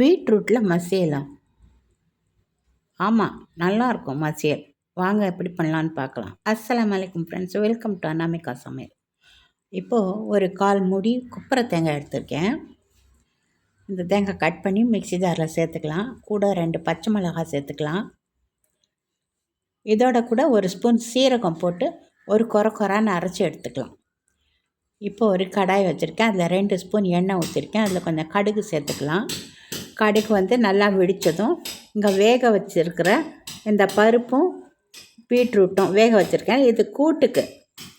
பீட்ரூட்டில் மசியலாம் ஆமாம் நல்லாயிருக்கும் மசியல் வாங்க எப்படி பண்ணலான்னு பார்க்கலாம். அஸ்லாம் வலைக்கம் ஃப்ரெண்ட்ஸ் வெல்கம் டு அனாமிகா சமையல். இப்போது ஒரு கால் மூடி குப்பரை தேங்காய் எடுத்திருக்கேன். இந்த தேங்காய் கட் பண்ணி மிக்சி ஜாரில் சேர்த்துக்கலாம். கூட ரெண்டு பச்சை மிளகாய் சேர்த்துக்கலாம். இதோட கூட ஒரு ஸ்பூன் சீரகம் போட்டு ஒரு குறை குறான்னு அரைச்சி எடுத்துக்கலாம். இப்போ ஒரு கடாய் வச்சுருக்கேன். அதில் ரெண்டு ஸ்பூன் எண்ணெய் ஊற்றிருக்கேன் அதில் கொஞ்சம் கடுகு சேர்த்துக்கலாம். கடுகு வந்து நல்லா வெடித்ததும் இங்கே வேக வச்சுருக்கிற இந்த பருப்பும் பீட்ரூட்டும் வேக வச்சுருக்கேன். இது கூட்டுக்கு.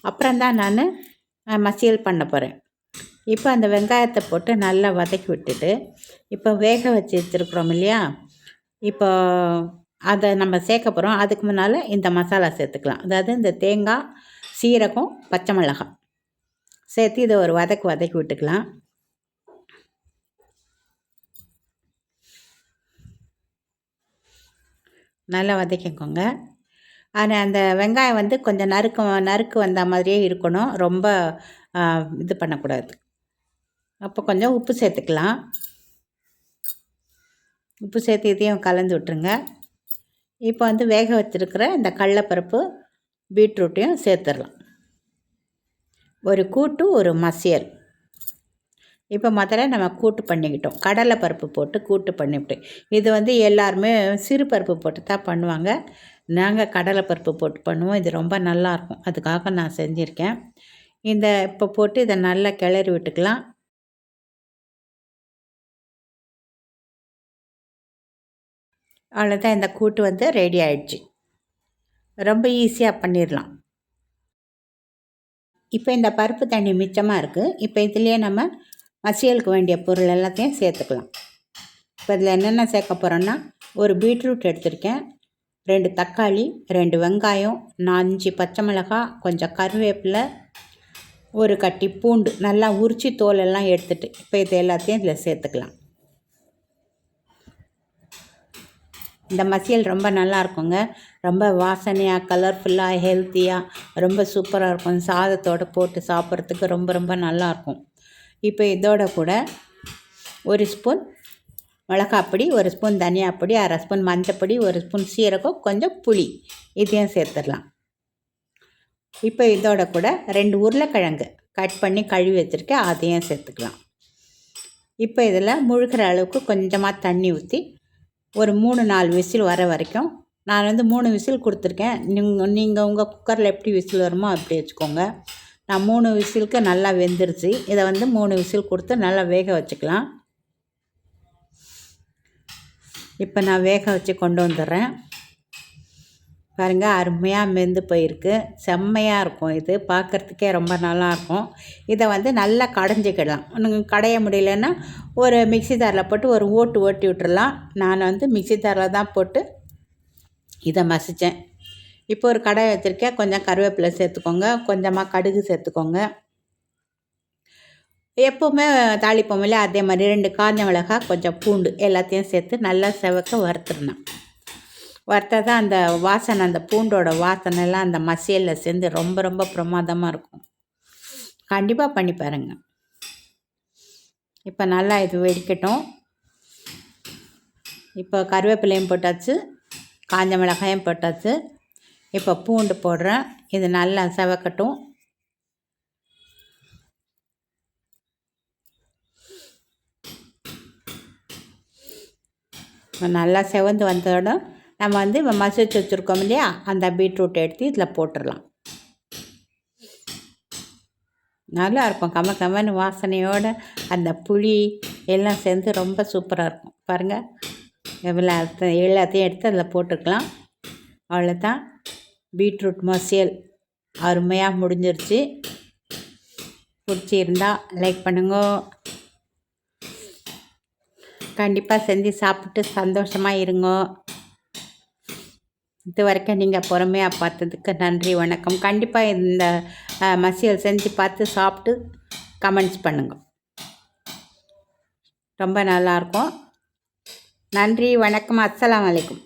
அப்புறம்தான் நான் மசியல் பண்ண போகிறேன் இப்போ அந்த வெங்காயத்தை போட்டு நல்லா வதக்கி விட்டுட்டு இப்போ வேக வச்சு வச்சுருக்குறோம் இல்லையா? இப்போ அதை நம்ம சேர்க்க போகிறோம் அதுக்கு முன்னால் இந்த மசாலா சேர்த்துக்கலாம். அதாவது இந்த தேங்காய் சீரகம் பச்சை மிளகாய். சேர்த்து இதை ஒரு வதக்கு வதக்கி விட்டுக்கலாம். நல்லா வதக்கிக்கோங்க. ஆனால் அந்த வெங்காயம் வந்து கொஞ்சம் நறுக்கு நறுக்கு வந்த மாதிரியே இருக்கணும். ரொம்ப இது பண்ணக்கூடாது. அப்போ கொஞ்சம் உப்பு சேர்த்துக்கலாம். உப்பு சேர்த்து இதையும் கலந்து விட்டுருங்க. இப்போ வந்து வேக வச்சுருக்கிற இந்த கடலப்பருப்பு பீட்ரூட்டையும் சேர்த்துடலாம். ஒரு கூட்டு ஒரு மசியல். இப்போ முதல்ல நம்ம கூட்டு பண்ணிக்கிட்டோம். கடலை பருப்பு போட்டு கூட்டு பண்ணிவிட்டு இது வந்து எல்லாருமே சிறு பருப்பு போட்டு தான் பண்ணுவாங்க. நாங்கள் கடலை பருப்பு போட்டு பண்ணுவோம். இது ரொம்ப நல்லாயிருக்கும் அதுக்காக நான் செஞ்சுருக்கேன். இந்த இப்போ போட்டு இதை நல்லா கிளறி விட்டுக்கலாம். அவ்வளோதான் இந்த கூட்டு வந்து ரெடி ஆயிடுச்சு. ரொம்ப ஈஸியாக பண்ணிடலாம். இப்போ இந்த பருப்பு தண்ணி மிச்சமாக இருக்குது இப்போ இதுலேயே நம்ம மசியலுக்கு வேண்டிய பொருள் எல்லாத்தையும் சேர்த்துக்கலாம். இப்போ இதில் என்னென்ன சேர்க்க போகிறோன்னா ஒரு பீட்ரூட் எடுத்திருக்கேன். ரெண்டு தக்காளி ரெண்டு வெங்காயம் அஞ்சு பச்சை மிளகாய் கொஞ்சம் கருவேப்பிலை ஒரு கட்டி பூண்டு நல்லா உரித்து தோலெல்லாம் எடுத்துகிட்டு இப்போ இது எல்லாத்தையும் இதில் சேர்த்துக்கலாம். இந்த மசியல் ரொம்ப நல்லா இருக்குங்க. ரொம்ப வாசனையாக கலர்ஃபுல்லாக ஹெல்த்தியாக ரொம்ப சூப்பராக இருக்கும். சாதத்தோடு போட்டு சாப்பிட்றதுக்கு ரொம்ப ரொம்ப நல்லாயிருக்கும் இப்போ இதோட கூட ஒரு ஸ்பூன் மிளகாப்பொடி ஒரு ஸ்பூன் தனியாப்பொடி அரை ஸ்பூன் மஞ்சப்பொடி ஒரு ஸ்பூன் சீரகம் கொஞ்சம் புளி. இதையும் சேர்த்துடலாம். இப்போ இதோட கூட ரெண்டு உருளைக்கிழங்கு கட் பண்ணி கழுவி வச்சுருக்கேன். அதையும் சேர்த்துக்கலாம். இப்போ இதில் முழுகிற அளவுக்கு கொஞ்சமாக தண்ணி ஊற்றி ஒரு மூணு நாலு விசில் வர வரைக்கும் நான் வந்து மூணு விசில் கொடுத்துருக்கேன். நீங்கள் நீங்கள் உங்கள் குக்கரில் எப்படி விசில் வருமோ அப்படி வச்சுக்கோங்க. நான் மூணு விசிலுக்கு நல்லா வெந்துருச்சு. இதை வந்து மூணு விசில் கொடுத்து நல்லா வேக வச்சுக்கலாம். இப்போ நான் வேக வச்சு கொண்டு வந்துடுறேன். பாருங்கள் அருமையாக மெந்து போயிருக்கு. செம்மையாக இருக்கும் இது. பார்க்குறதுக்கே ரொம்ப நல்லாயிருக்கும் இதை வந்து நல்லா கடைஞ்சிக்கிடலாம் நீங்கள் கடைய முடியலன்னா ஒரு மிக்சி தாரில் போட்டு ஒரு ஓட்டு ஓட்டி விட்டுறலாம். நான் வந்து மிக்சி தாரில் தான் போட்டு இதை மசித்தேன் இப்போ ஒரு கடை வச்சுருக்கேன். கொஞ்சம் கருவேப்பிலை சேர்த்துக்கோங்க. கொஞ்சமாக கடுகு சேர்த்துக்கோங்க. எப்போவுமே தாளிப்போம் இல்லையா? அதே மாதிரி ரெண்டு காஞ்ச மிளகாய் கொஞ்சம் பூண்டு எல்லாத்தையும் சேர்த்து நல்லா செவக்க வறுத்துடணும். வறுத்ததான் அந்த வாசனை அந்த பூண்டோட வாசனைலாம் அந்த மசியலில் சேர்ந்து ரொம்ப ரொம்ப பிரமாதமாக இருக்கும். கண்டிப்பாக பண்ணி பாருங்கள் இப்போ நல்லா இது வெடிக்கட்டும். இப்போ கருவேப்பிலையும் போட்டாச்சு காஞ்ச மிளகாயும் போட்டாச்சு. இப்போ பூண்டு போடுறேன். இது நல்லா செவக்கட்டும். நல்லா செவந்து வந்தோட நம்ம வந்து மசிச்சு வச்சுருக்கோம் இல்லையா? அந்த பீட்ரூட் எடுத்து இதில் போட்டுடலாம். நல்லா இருக்கும் கம கமன்னு வாசனையோடு அந்த புளி எல்லாம் சேர்ந்து ரொம்ப சூப்பராக இருக்கும். பாருங்கள் எவ்வளோ எல்லாத்தையும் எடுத்து அதில் போட்டுக்கலாம். அவ்வளோதான். பீட்ரூட் மசியல். அருமையாக முடிஞ்சிருச்சு. பிடிச்சிருந்தா லைக் பண்ணுங்க. கண்டிப்பாக செஞ்சு சாப்பிட்டு சந்தோஷமாக இருங்கோ. இது வரைக்கும் நீங்கள் பொறுமையாக பார்த்ததுக்கு நன்றி வணக்கம். கண்டிப்பாக இந்த மசியல் செஞ்சு பார்த்து சாப்பிட்டு கமெண்ட்ஸ் பண்ணுங்கள் ரொம்ப நல்லாயிருக்கும் நன்றி வணக்கம். அஸ்லாம் வலைக்கம்